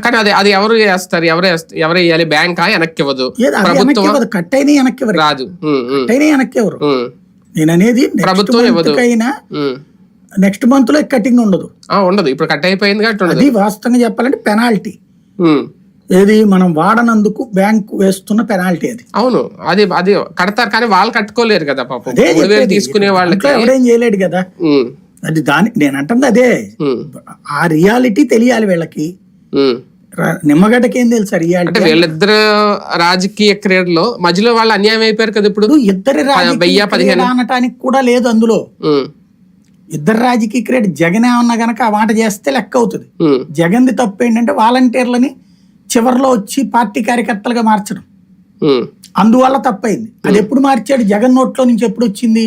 కానీ అది అది ఎవరు చేస్తారు? ఎవరు ఎవరు వేయాలి? బ్యాంకా వెనక్కి ఇవ్వదు. ప్రభుత్వం కట్ అయినా వెనక్కి రాదు. కట్ అయినా వెనక్కి ఇవ్వరు. నేను అనేది ప్రభుత్వం ఇవ్వదు. నెక్స్ట్ మంత్లో కటింగ్ ఉండదు. ఆ, ఉండదు. ఇప్పుడు కట్ అయిపోయింది కాబట్టి అది వాస్తవంగా చెప్పాలంటే పెనాల్టీ. ఏది? మనం వాడనందుకు బ్యాంక్ వేస్తున్న పెనాల్టీ అది. అవును. అది అది కడతారు కానీ వాళ్ళు కట్టుకోలేరు కదా పాపం. తీసుకునే వాళ్ళకి. ఎవడేం చేయలేడు కదా. అది దాని నేను అంటుంది అదే. ఆ రియాలిటీ తెలియాలి వీళ్ళకి. నిమ్మగడ్డకి ఏం తెలుసు అంటే వీళ్ళిద్దరు రాజకీయ క్రీడలో మధ్యలో వాళ్ళు అన్యాయం అయిపోయారు కదా ఇప్పుడు? ఇద్దరి రాజకీయ అనటానికి కూడా లేదు అందులో. ఇద్దరు రాజకీయ క్రీడ జగన్ ఏమన్నా గనక ఆ మాట చేస్తే లెక్క అవుతుంది. జగన్ది తప్పు ఏంటంటే వాలంటీర్లని చివరిలో వచ్చి పార్టీ కార్యకర్తలుగా మార్చడం. అందువల్ల తప్పైంది. అది ఎప్పుడు మార్చాడు? జగన్ నోట్లో నుంచి ఎప్పుడు వచ్చింది.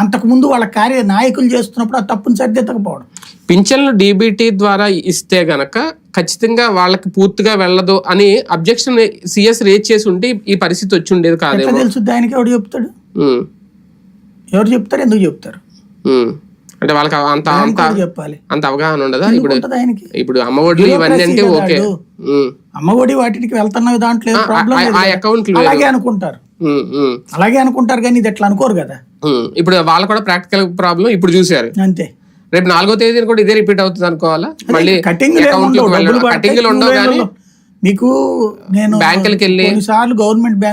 అంతకు ముందు వాళ్ళ కార్య నాయకులు చేస్తున్నప్పుడు ఆ తప్పును సరిదిద్దకపోవడం. పింఛన్లు డీబీటీ ద్వారా ఇస్తే గనక ఖచ్చితంగా వాళ్ళకి పూర్తిగా వెళ్ళదు అని అబ్జెక్షన్ సిఎస్ రేజ్ చేసి ఉంటే ఈ పరిస్థితి వచ్చి ఉండేది కాదేమో. తెలుసు? దానికి ఎవడు చెప్తాడు? ఎవరు చెప్తారు? ఎందుకు చెప్తారు. అంటే వాళ్ళకి అంత అంత చెప్పాలి? అంత అవగాహన ఉండదా? ఇప్పుడు ఆయనకి? ఇప్పుడు అమ్మఒడి ఇవన్నీ అంటే కదా ఓకే. అమ్మఒడి వాటికి వెళ్తున్నవి దాంట్లో ఆ- కదా. అకౌంట్లు అలాగే అనుకుంటారు. అలాగే అనుకుంటారు కానీ ఇది ఎట్లా అనుకోరు కదా. ఇప్పుడు వాళ్ళు కూడా ప్రాక్టికల్ ప్రాబ్లం ఇప్పుడు చూశారు. అంతే. రేపు నాలుగో తేదీన కూడా ఇదే రిపీట్ అవుతుంది అనుకోవాలా? మళ్ళీ కటింగ్ కటింగ్లు ఉండవు కానీ మీకు నేను బ్యాంకులకి వెళ్ళి కొన్నిసార్లు గవర్నమెంట్ బ్యాంక్